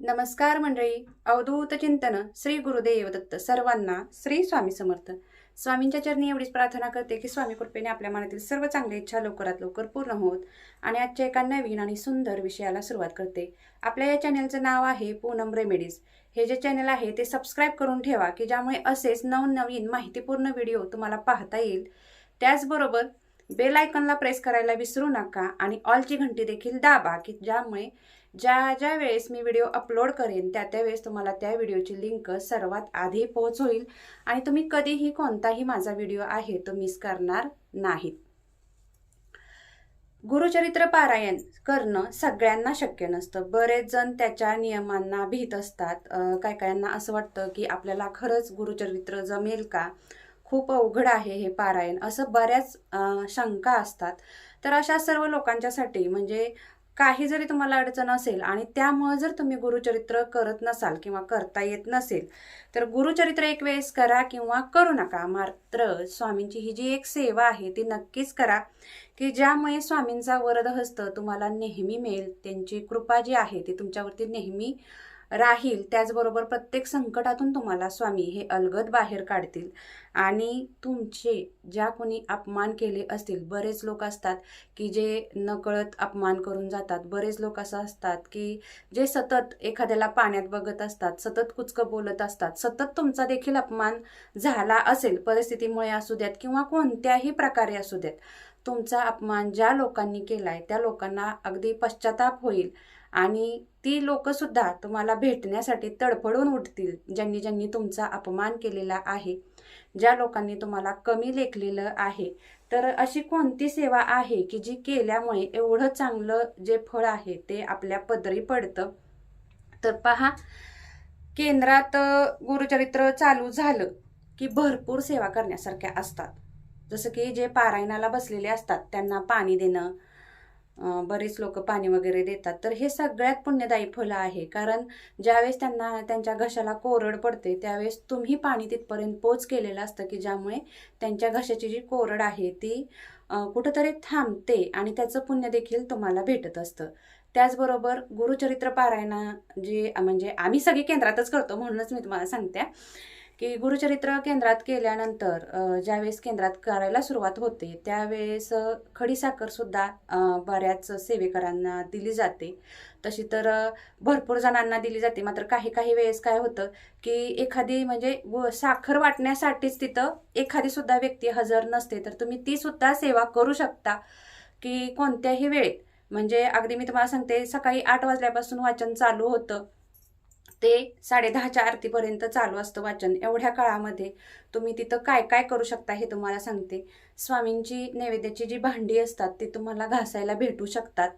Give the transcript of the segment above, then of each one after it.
नमस्कार मंडळी अवधूत चिंतन श्री गुरुदेव दत्त सर्वांना श्री स्वामी समर्थ. स्वामींच्या चरणी एवढीच प्रार्थना करते की स्वामी कृपेने आपल्या मनातील सर्व चांगल्या इच्छा लवकरात लवकर पूर्ण होत आणि आजच्या एका नवीन आणि सुंदर विषयाला सुरुवात करते. आपल्या या चॅनलचं नाव आहे पूनम रेमेडीज. हे जे चॅनल आहे ते सबस्क्राईब करून ठेवा की ज्यामुळे असेच नवनवीन माहितीपूर्ण व्हिडिओ तुम्हाला पाहता येईल. त्याचबरोबर बेल आयकॉनला प्रेस करायला विसरू नका आणि ऑलची घंटी देखील दाबा की ज्यामुळे ज्या ज्या वेळेस मी व्हिडिओ अपलोड करेन त्या त्या वेळेस तुम्हाला त्या व्हिडिओची लिंक सर्वात आधी पोहोच होईल आणि तुम्ही कधीही कोणताही माझा व्हिडिओ आहे तो मिस करणार नाहीत. गुरुचरित्र पारायण करणं सगळ्यांना शक्य नसतं. बरेच जण त्याच्या नियमांना भीत असतात. काय कायांना असं वाटतं की आपल्याला खरंच गुरुचरित्र जमेल का? खूप अवघड आहे हे पारायण. असं बऱ्याच शंका असतात. तर अशा सर्व लोकांच्यासाठी म्हणजे काही जरी तुम्हाला अडचण असेल आणि त्यामुळे जर तुम्ही गुरुचरित्र करत नसाल किंवा करता येत नसेल तर गुरुचरित्र एक वेळेस करा किंवा करू नका. मात्र स्वामींची ही जी एक सेवा आहे ती नक्कीच करा की ज्यामुळे स्वामींचा वरदहस्त तुम्हाला नेहमी मिळेल. त्यांची कृपा जी आहे ती तुमच्यावरती नेहमी राहील त्याचबरोबर प्रत्येक संकटातून तुम्हाला स्वामी हे अलगद बाहेर काढतील. आणि तुमचे ज्या कोणी अपमान केले असतील बरेच लोक असतात की जे नकळत अपमान करून जातात. बरेच लोक असं असतात की जे सतत एखाद्याला पाण्यात बघत असतात सतत कुचकं बोलत असतात. सतत तुमचा देखील अपमान झाला असेल परिस्थितीमुळे असू द्यात किंवा कोणत्याही प्रकारे असू द्यात. तुमचा अपमान ज्या लोकांनी केलाय त्या लोकांना अगदी पश्चाताप होईल. आणि ती लोकंसुद्धा तुम्हाला भेटण्यासाठी तडफडून उठतील ज्यांनी ज्यांनी तुमचा अपमान केलेला आहे. ज्या लोकांनी तुम्हाला कमी लेखलेलं आहे. तर अशी कोणती सेवा आहे की जी केल्यामुळे एवढं चांगलं जे फळ आहे ते आपल्या पदरी पडतं? तर पहा केंद्रात गुरुचरित्र चालू झालं की भरपूर सेवा करण्यासारख्या असतात. जसं की जे पारायणाला बसलेले असतात त्यांना पाणी देणं बरेच लोक पाणी वगैरे देतात. तर हे सगळ्यात पुण्यदायी फलं आहे. कारण ज्यावेळेस त्यांना त्यांच्या घशाला कोरड पडते त्यावेळेस तुम्ही पाणी तिथपर्यंत पोच केलेलं असतं की ज्यामुळे त्यांच्या घशाची जी कोरड आहे ती कुठंतरी थांबते आणि त्याचं पुण्य देखील तुम्हाला भेटत असतं. त्याचबरोबर गुरुचरित्र पारायणा जे म्हणजे आम्ही सगळी केंद्रातच करतो म्हणूनच मी तुम्हाला सांगते. की गुरुचरित्र केंद्रात केल्यानंतर ज्यावेळेस केंद्रात करायला सुरुवात होते त्यावेळेस खडीसाखरसुद्धा बऱ्याच सेवेकरांना दिली जाते. तशी तर भरपूर जणांना दिली जाते. मात्र काही काही वेळेस काय होतं की एखादी म्हणजे साखर वाटण्यासाठीच तिथं एखादी सुद्धा व्यक्ती हजर नसते. तर तुम्ही ती सुद्धा सेवा करू शकता की कोणत्याही वेळेत. म्हणजे अगदी मी तुम्हाला सांगते सकाळी आठ वाजल्यापासून वाचन चालू होतं. ते साडेदहाच्या आरतीपर्यंत चालू असतं वाचन. एवढ्या काळामध्ये तुम्ही तिथं काय काय करू शकता हे तुम्हाला सांगते. स्वामींची नैवेद्याची जी भांडी असतात ती तुम्हाला घासायला भेटू शकतात.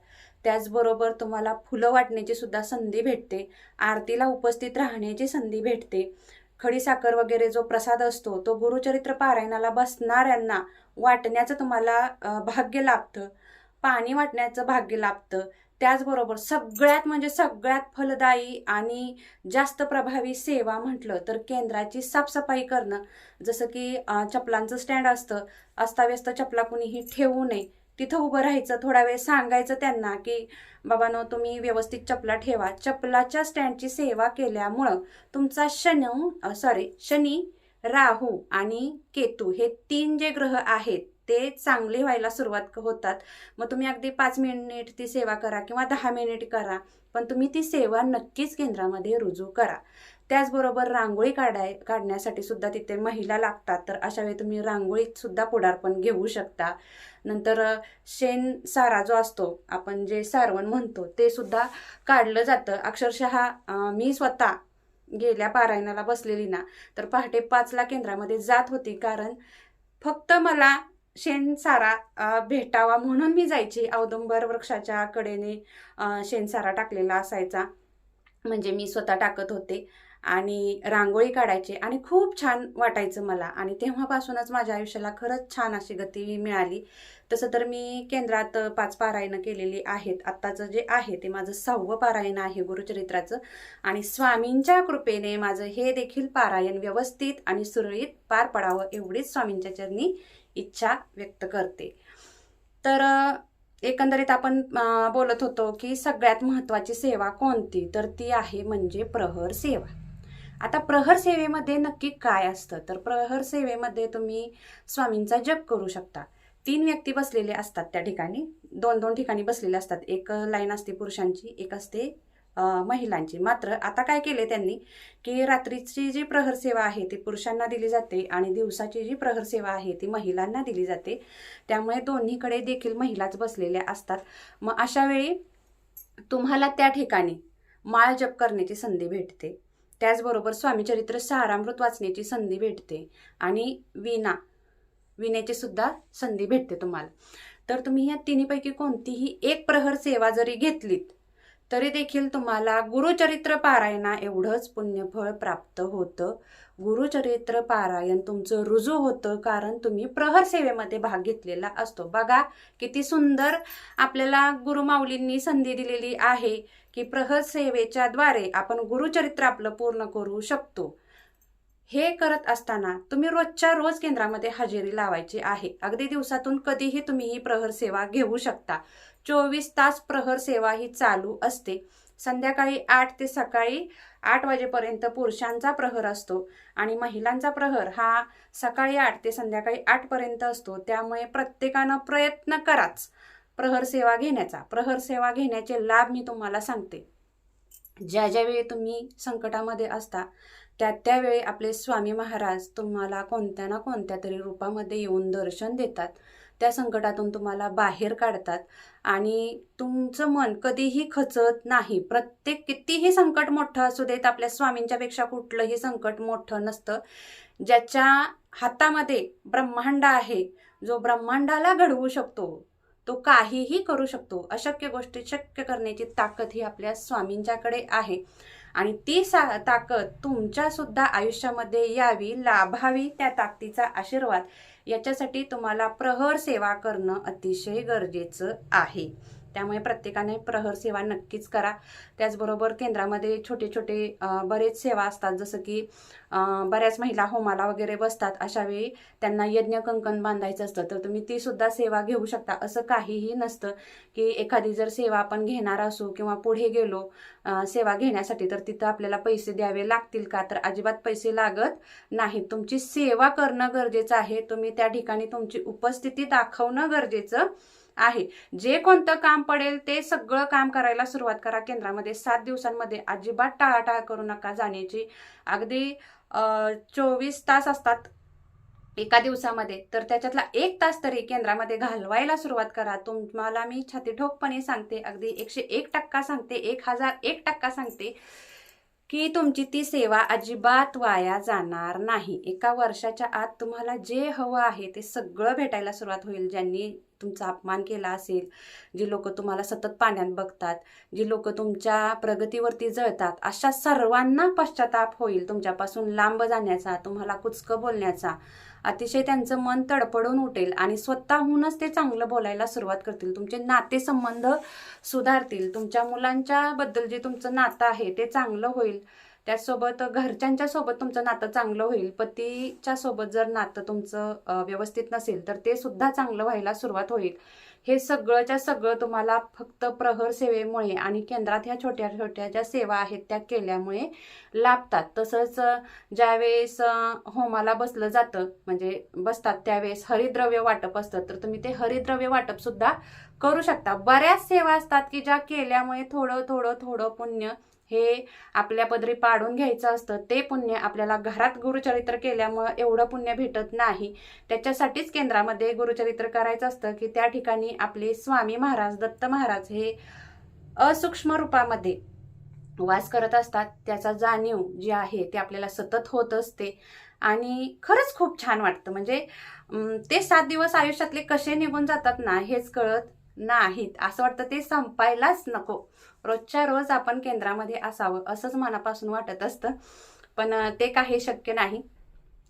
त्याचबरोबर तुम्हाला फुलं वाटण्याची सुद्धा संधी भेटते. आरतीला उपस्थित राहण्याची संधी भेटते. खडीसाखर वगैरे जो प्रसाद असतो तो गुरुचरित्र पारायणाला बसणाऱ्यांना वाटण्याचं तुम्हाला भाग्य लाभतं. पाणी वाटण्याचं भाग्य लाभतं. त्याचबरोबर सगळ्यात म्हणजे सगळ्यात फलदायी आणि जास्त प्रभावी सेवा म्हटलं तर केंद्राची साफसफाई करणं. जसं की चपलांचं स्टँड असतं. अस्ताव्यस्त चपला कुणीही ठेवू नये. तिथं उभं राहायचं थोडा वेळ सांगायचं त्यांना की बाबांनो तुम्ही व्यवस्थित चपला ठेवा. चपलाच्या स्टँडची सेवा केल्यामुळं तुमचा शनू सॉरी शनी राहू आणि केतू हे तीन जे ग्रह आहेत ते चांगले व्हायला सुरुवात होतात. मग तुम्ही अगदी पाच मिनिट ती सेवा करा किंवा दहा मिनिट करा पण तुम्ही ती सेवा नक्कीच केंद्रामध्ये रुजू करा. त्याचबरोबर रांगोळी काढाय काढण्यासाठी सुद्धा तिथे महिला लागतात तर अशा वेळी तुम्ही रांगोळीत सुद्धा पुढारपण घेऊ शकता. नंतर शेण सारा जो असतो आपण जे सारवण म्हणतो ते सुद्धा काढलं जातं. अक्षरशः मी स्वतः गेल्या पारायणाला बसलेली ना तर पहाटे पाचला केंद्रामध्ये जात होती कारण फक्त मला शेणसारा भेटावा म्हणून मी जायची. औदुंबर वृक्षाच्या कडेने शेणसारा टाकलेला असायचा. म्हणजे मी स्वतः टाकत होते. आणि रांगोळी काढायची आणि खूप छान वाटायचं मला. आणि तेव्हापासूनच माझ्या आयुष्याला खरंच छान अशी गती मिळाली. तसं तर मी केंद्रात पाच पारायणं केलेली आहेत. आत्ताचं जे आहे ते माझं सहावं पारायण आहे गुरुचरित्राचं. आणि स्वामींच्या कृपेने माझं हे देखील पारायण व्यवस्थित आणि सुरळीत पार पडावं एवढीच स्वामींच्या चरणी इच्छा व्यक्त करते. तर एकंदरीत आपण बोलत होतो की सगळ्यात महत्त्वाची सेवा कोणती? तर ती आहे म्हणजे प्रहर सेवा. आता प्रहर सेवेमध्ये नक्की काय असतं? तर प्रहर सेवेमध्ये तुम्ही स्वामींचा जप करू शकता. तीन व्यक्ती बसलेले असतात त्या ठिकाणी. दोन दोन ठिकाणी बसलेले असतात. एक लाईन असते पुरुषांची एक असते महिलांची. मात्र आता काय केले त्यांनी? की रात्रीची जी प्रहर सेवा आहे ती पुरुषांना दिली जाते आणि दिवसाची जी प्रहर सेवा आहे ती महिलांना दिली जाते. त्यामुळे दोन्हीकडे देखील महिलाच बसलेल्या असतात. मग अशा वेळी तुम्हाला त्या ठिकाणी माळ जप करण्याची संधी भेटते. त्याचबरोबर स्वामीचरित्र सारामृत वाचण्याची संधी भेटते. आणि विना विण्याची सुद्धा संधी भेटते तुम्हाला. तर तुम्ही या तिन्हीपैकी कोणतीही एक प्रहर सेवा जरी घेतलीत तरी देखील तुम्हाला गुरुचरित्र पारायणा एवढंच पुण्यफळ प्राप्त होतं. गुरुचरित्र पारायण तुमचं रुजू होतं कारण तुम्ही प्रहर सेवेमध्ये भाग घेतलेला असतो. बघा किती सुंदर आपल्याला गुरुमाऊलींनी संधी दिलेली आहे. की प्रहर सेवेच्या द्वारे आपण गुरुचरित्र आपलं पूर्ण करू शकतो. हे करत असताना तुम्ही रोजच्या रोज केंद्रामध्ये हजेरी लावायची आहे. अगदी दिवसातून कधीही तुम्ही ही प्रहर सेवा घेऊ शकता. चोवीस तास प्रहर सेवा ही चालू असते. संध्याकाळी आठ ते सकाळी आठ वाजेपर्यंत पुरुषांचा प्रहर असतो आणि महिलांचा प्रहर हा सकाळी आठ ते संध्याकाळी आठपर्यंत असतो. त्यामुळे प्रत्येकानं प्रयत्न कराच. प्रहर सेवा घेण्याचा. प्रहर सेवा घेण्याचे लाभ मी तुम्हाला सांगते. ज्या ज्या वेळी तुम्ही संकटामध्ये असता त्या त्यावेळी आपले स्वामी महाराज तुम्हाला कोणत्या ना कोणत्या तरी रूपामध्ये येऊन दर्शन देतात. त्या संकटातून तुम्हाला बाहेर काढतात आणि तुमचं मन कधीही खचत नाही. प्रत्येक कितीही संकट मोठं असू देत आपल्या स्वामींच्यापेक्षा कुठलंही संकट मोठं नसतं. ज्याच्या हातामध्ये ब्रह्मांड आहे जो ब्रह्मांडाला घडवू शकतो तो काहीही करू शकतो. अशक्य गोष्टी शक्य करण्याची ताकद ही आपल्या स्वामींच्याकडे आहे. आणि ती सा ताकद तुमच्या सुद्धा आयुष्यामध्ये यावी लाभावी त्या ताकदीचा आशीर्वाद. याच्यासाठी तुम्हाला प्रहर सेवा करणं अतिशय गरजेचं आहे. त्यामुळे प्रत्येकाने प्रहर सेवा नक्कीच करा. त्याचबरोबर केंद्रामध्ये छोटे छोटे बरेच सेवा असतात. जसं की बऱ्याच महिला होमाला वगैरे बसतात. अशा वेळी त्यांना यज्ञ कंकण बांधायचं असतं. तर तुम्ही ती सुद्धा सेवा घेऊ शकता. असं काहीही नसतं की एखादी जर सेवा आपण घेणार असू किंवा पुढे गेलो सेवा घेण्यासाठी तर तिथं आपल्याला पैसे द्यावे लागतील का? तर अजिबात पैसे लागत नाहीत. तुमची सेवा करणं गरजेचं आहे. तुम्ही त्या ठिकाणी तुमची उपस्थिती दाखवणं गरजेचं. आहे. जे कोणतं काम पडेल ते सगळं काम करायला सुरुवात करा. केंद्रामध्ये सात दिवसांमध्ये अजिबात टाळाटाळ करू नका जाण्याची. अगदी चोवीस तास असतात एका दिवसामध्ये. तर त्याच्यातला एक तास तरी केंद्रामध्ये घालवायला सुरुवात करा. तुम्हाला मी छाती ठोकपणे सांगते अगदी एकशे एक टक्का सांगते एक हजार एक टक्का सांगते की तुमची ती सेवा अजिबात वाया जाणार नाही. एका वर्षाच्या आत तुम्हाला जे हवं आहे ते सगळं भेटायला सुरुवात होईल ज्यांनी तुमचा अपमान केला असेल जी लोक तुम्हाला सतत पाण्यात बघतात जी लोक तुमच्या प्रगतीवरती जळतात अशा सर्वांना पश्चाताप होईल तुमच्यापासून लांब जाण्याचा तुम्हाला कुचकं बोलण्याचा. अतिशय त्यांचं मन तडपडून उठेल आणि स्वतःहूनच ते चांगलं बोलायला सुरुवात करतील. तुमचे नातेसंबंध सुधारतील. तुमच्या मुलांच्या बद्दल जे तुमचं नातं आहे ते चांगलं होईल. त्याचसोबत घरच्यांच्या सोबत तुमचं नातं चांगलं होईल. पतीच्या सोबत जर नातं तुमचं व्यवस्थित नसेल तर ते सुद्धा चांगलं व्हायला सुरुवात होईल. हे सगळंच्या सगळं तुम्हाला फक्त प्रहर सेवेमुळे आणि केंद्रात ह्या छोट्या छोट्या ज्या सेवा आहेत त्या केल्यामुळे लाभतात. तसंच ज्यावेळेस होमाला बसलं जातं म्हणजे बसतात त्यावेळेस हरिद्रव्य वाटप असतं तर तुम्ही ते हरिद्रव्य वाटप सुद्धा करू शकता. बऱ्याच सेवा असतात की ज्या केल्यामुळे थोडं थोडं थोडं पुण्य हे आपल्या पदरी पाडून घ्यायचं असतं. ते पुण्य आपल्याला घरात गुरुचरित्र केल्यामुळं एवढं पुण्य भेटत नाही. त्याच्यासाठीच केंद्रामध्ये गुरुचरित्र करायचं असतं की त्या ठिकाणी आपले स्वामी महाराज दत्त महाराज हे असूक्ष्म रूपामध्ये वास करत असतात. त्याचा जाणीव जी आहे ते आपल्याला सतत होत असते. आणि खरंच खूप छान वाटतं. म्हणजे ते सात दिवस आयुष्यातले कसे निघून जातात ना हेच कळत नाहीत. असं वाटतं ते संपायलाच नको. रोजच्या रोज आपण केंद्रामध्ये असावं असंच मनापासून वाटत असतं. पण ते काही शक्य नाही.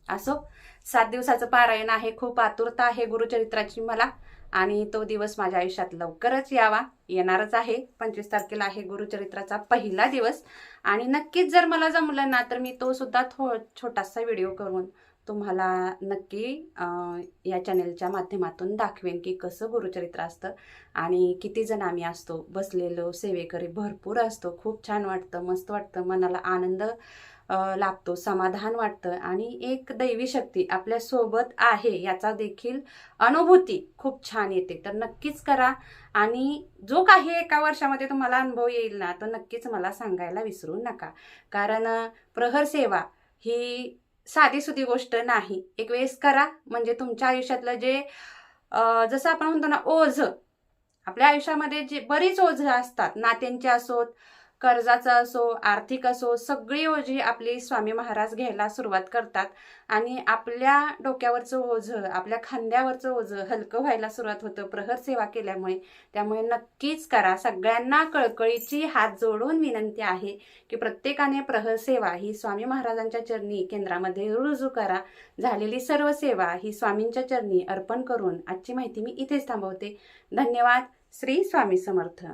असो सात दिवसाचं पारायण आहे खूप आतुरता आहे गुरुचरित्राची मला. आणि तो दिवस माझ्या आयुष्यात लवकरच यावा. येणारच आहे. पंचवीस तारखेला आहे गुरुचरित्राचा पहिला दिवस. आणि नक्कीच जर मला जमलं ना तर मी तो सुद्धा थो छोटासा व्हिडिओ करून तुम्हाला नक्की या चॅनेलच्या माध्यमातून दाखवेन की कसं गुरुचरित्र असतं आणि किती जण आम्ही असतो बसलेलो सेवेकरी भरपूर असतो. खूप छान वाटतं मस्त वाटतं मनाला आनंद लागतो लाभतो समाधान वाटतं आणि एक दैवी शक्ती आपल्यासोबत आहे याचा देखील अनुभूती खूप छान येते. तर नक्कीच करा आणि जो काही एका वर्षामध्ये तुम्हाला अनुभव येईल ना तो नक्कीच मला सांगायला विसरू नका. कारण प्रहर सेवा ही साधी सुधी गोष्ट नाही. एक वेळेस करा म्हणजे तुमच्या आयुष्यातलं जे जसं आपण म्हणतो ना ओझ. आपल्या आयुष्यामध्ये जे बरीच ओझ असतात. नात्यांचे असोत कर्जाचं असो आर्थिक असो सगळी ओझी आपली स्वामी महाराज घ्यायला सुरुवात करतात. आणि आपल्या डोक्यावरचं ओझं आपल्या खांद्यावरचं ओझं हलकं व्हायला सुरुवात होतं प्रहर सेवा केल्यामुळे. त्यामुळे नक्कीच करा. सगळ्यांना कळकळीची हात जोडून विनंती आहे की प्रत्येकाने प्रहर सेवा ही स्वामी महाराजांच्या चरणी केंद्रामध्ये रुजू करा. झालेली सर्व सेवा ही स्वामींच्या चरणी अर्पण करून आजची माहिती मी इथेच थांबवते. धन्यवाद. श्री स्वामी समर्थ.